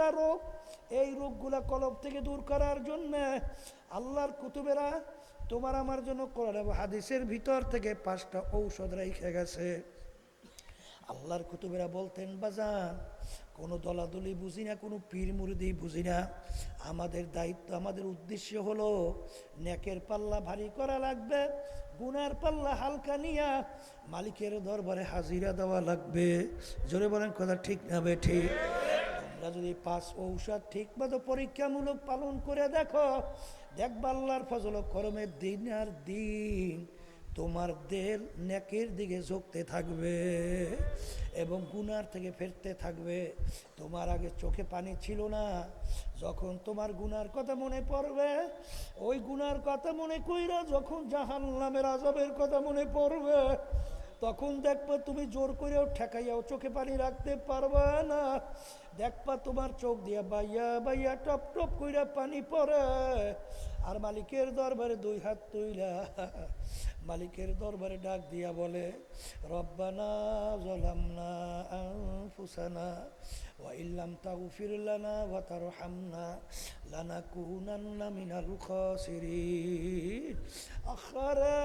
পাঁচটা রোগ এই রোগগুলা কলব থেকে দূর করার জন্য আল্লাহর কুতুবেরা তোমার আমার জন্য হাদিসের ভিতর থেকে পাঁচটা ঔষধ রেখে গেছে। আল্লাহর কুতুবেরা বলতেন, বাজান, কোনো দলাদলি বুঝি না, কোনো পীর মুরিদি বুঝি না। আমাদের দায়িত্ব, আমাদের উদ্দেশ্য হলো নেকের পাল্লা ভারী করা লাগবে, গুনার পাল্লা হালকা নিয়া মালিকের দরবারে হাজিরা দেওয়া লাগবে। জোরে বলেন, কথা ঠিক না ঠিক তোমরা যদি পাঁচ ঔষধ ঠিক মতো পরীক্ষামূলক পালন করে দেখো, দেখবা আল্লাহর ফজল দিন আর দিন তোমার দেল নেকের দিকে ঝুঁকতে থাকবে এবং গুনার থেকে ফেরতে থাকবে। তোমার আগে চোখে পানি ছিল না, যখন তোমার গুনার কথা মনে পড়বে, ওই গুনার কথা মনে কইরা যখন জাহান নামের আজবের কথা মনে পড়বে তখন দেখবা তুমি জোর করেও ঠেকাইয়াও চোখে পানি রাখতে পারবা না। দেখবা তোমার চোখ দিয়া বাইয়া বাইয়া টপ টপ কইরা পানি পড়ে। আর মালিকের দরবারে দুই হাত তুইলা। মালিকের দরবারে ডাক দিয়া বলে, রব্বানা জলামনা আনফুসানা, ওয়া ইল্লাম তাগফির লানা ওয়া তারহামনা লানাকুনান্না মিনাল খাসিরিন। আখারে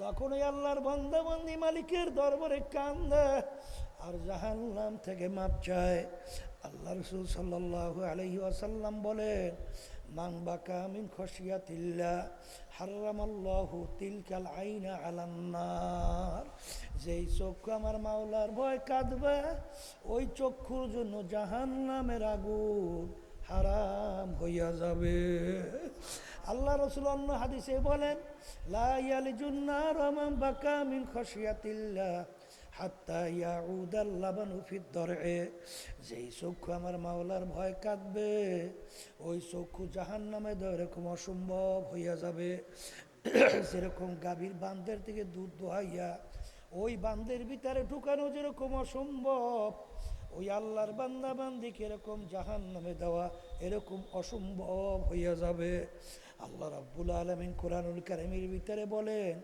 তখন ওই আল্লাহর বন্দাবন্দি মালিকের দরবারে কান্দে আর জাহান্নাম থেকে মাপ চায়। আল্লাহ রসুল সাল্লাহ আলহি আসাল্লাম বলেন, মান বাকা মিন খসিয়াতিল্লা হারামাল্লাহু তিলকাল আইনা আলান্নার যেই চক্ষু আমার মাওলার ভয় কাঁদবে, ওই চক্ষুর জন্য জাহান্নামের আগুন হারাম হইয়া যাবে। আল্লাহ রসুল অন্য হাদিসে বলেন লাইয়ালিজুন্নার রমান বাকা মিন খসিয়াতিল্লাহ হাত্তা যেই চক্ষু আমার মাওলার ভয় কাঁদবে, ওই চক্ষু জাহান নামে এরকম অসম্ভব হইয়া যাবে। যেরকম গাভীর বান্ধের থেকে দুধ দোহাইয়া, ওই বান্ধের ভিতরে ঢুকানো যেরকম অসম্ভব ওই আল্লাহর বান্দা বান্দিকে এরকম জাহান নামে দেওয়া এরকম অসম্ভব হইয়া যাবে। আল্লাহ রাব্বুল আলমিন কোরআনুল কারিমের ভিতরে বলেন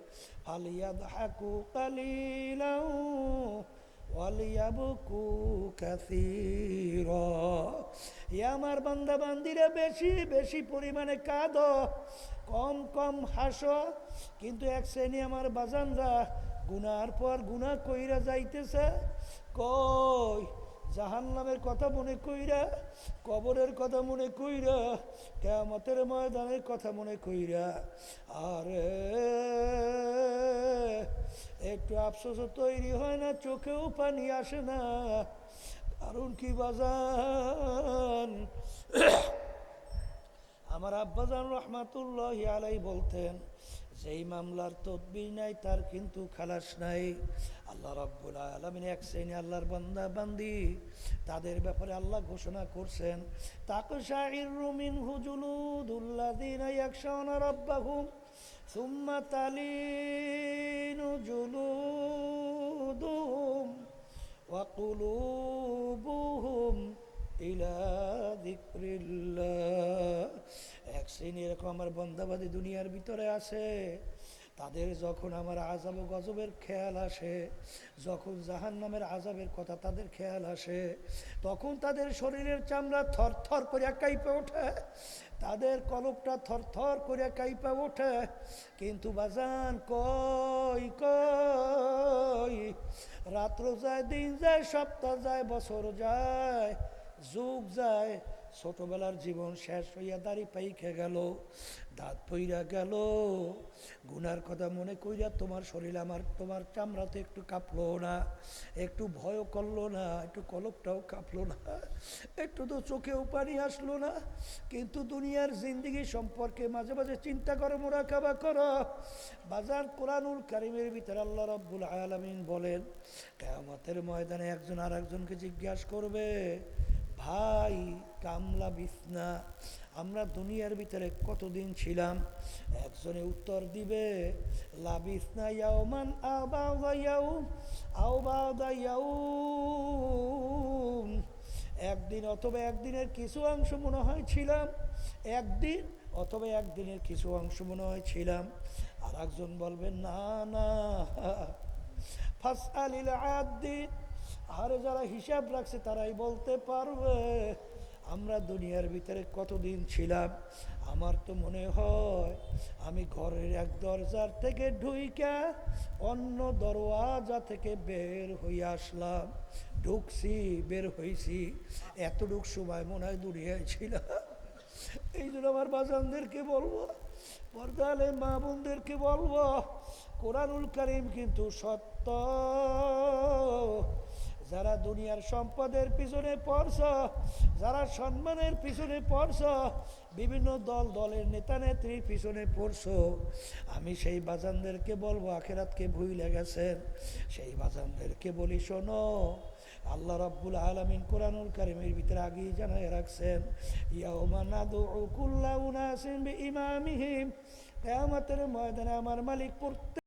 ফালিয়াদ হাকু কালিলাউ আমার বান্দা বান্দিরা, বেশি বেশি পরিমাণে কাঁদ, কম কম হাসো। কিন্তু এক শ্রেণি আমার বাজানরা গুনার পর গুনাহ কইরা যাইতেছে, কই জাহান্নামের কথা মনে কইরা, কবরের কথা মনে কইরা, কেয়ামতের ময়দানের কথা মনে কইরা, আরে, একটু আফসোস তৈরি হয় না, চোখেও পানি আসে না। কারণ কি বাজান? আমার আব্বাজান রহমাতুল্লাহ আলাই বলতেন, যেই মামলার তদবির নাই, তার কিন্তু খালাস নাই। আল্লাহ রাব্বুল আলমিন এক শ্রেণি আল্লাহর বান্দা, বান্দি। তাদের ব্যাপারে আল্লাহ ঘোষণা করছেন, তাকশাইর রুমিন হুজুলুদুল্লাদিন ইয়াকশাউনা রাব্বাহুম, সুম্মা তালিনু জুলুদুহুম ওয়া কুলুবুহুম ইলা যিকরিল্লাহ। এক শ্রেণি এরকম আমার বন্দাবাদী দুনিয়ার ভিতরে আছে। তাদের যখন আমার আজাব ও গজবের খেয়াল আসে, যখন জাহান নামের আজাবের কথা তাদের খেয়াল আসে, তখন তাদের শরীরের চামড়া থর থর করে কাইপে ওঠে। তাদের কলপটা থর থর করে কাইপে ওঠে। কিন্তু বাজান কই কই? রাত্র যায়, দিন যায়, সপ্তাহ যায়, বছর যায়, যুগ যায়। ছোটবেলার জীবন শেষ হইয়া দাড়ি পাইখে গেল, দাঁত পইরা গেল। গুনার কথা মনে কইরা তোমার শরীর আমার, তোমার চামড়াতে একটু কাঁপলো না, একটু ভয়ও করল না, একটু কলপটাও কাঁপলো না, একটু তো চোখেও পানি আসলো না। কিন্তু দুনিয়ার জিন্দিগি সম্পর্কে মাঝে মাঝে চিন্তা করো, মোরাকাবা করো। বাজার কোরআনুল কারিমের ভিতরে আল্লাহ রব্বুল আলমিন বলেন, কেয়ামতের ময়দানে একজন আর একজনকে জিজ্ঞাসা করবে ভাই, কামলা বিছনা। আমরা দুনিয়ার ভিতরে কতদিন ছিলাম? একজনে উত্তর দিবে একদিন অথবা একদিনের কিছু অংশ মনে হয় ছিলাম, একদিন অথবা একদিনের কিছু অংশ মনে হয় ছিলাম। আর একজন বলবেন না না। ফাস আলিল আদিন আরে যারা হিসাব রাখছে তারাই বলতে পারবে। আমরা দুনিয়ার ভিতরে কতদিন ছিলাম? আমার তো মনে হয় আমি ঘরের এক দরজার থেকে ঢুইকা অন্য দরওয়াজা থেকে বের হয়ে আসলাম। ঢুকছি, বের হয়েছি এতটুক সময় মনে হয় দুনিয়ায় ছিলাম। এই জন্য আমার বাজানদেরকে বলব, পর্দালে মা বোনদেরকে বলব, কোরআনুল করিম কিন্তু সত্য। যারা দুনিয়ার সম্পদের পিছনে পড়ছ, যারা সম্মানের পিছনে পড়ছ, বিভিন্ন দল, দলের নেতা, নেত্রীর পিছনে পড়ছো, আমি সেই বাজানদেরকে বলব, আখেরাতকে ভুইলে গেছেন সেই বাজানদেরকে বলি, শোনো, আল্লাহ রাব্বুল আলামিন কোরআনুল কারিমের ভিতরে আগেই জানাই রাখছেন উনাসিন বিইমামিহিম। কিয়ামতের ময়দানে আমার মালিক প্রত্যেক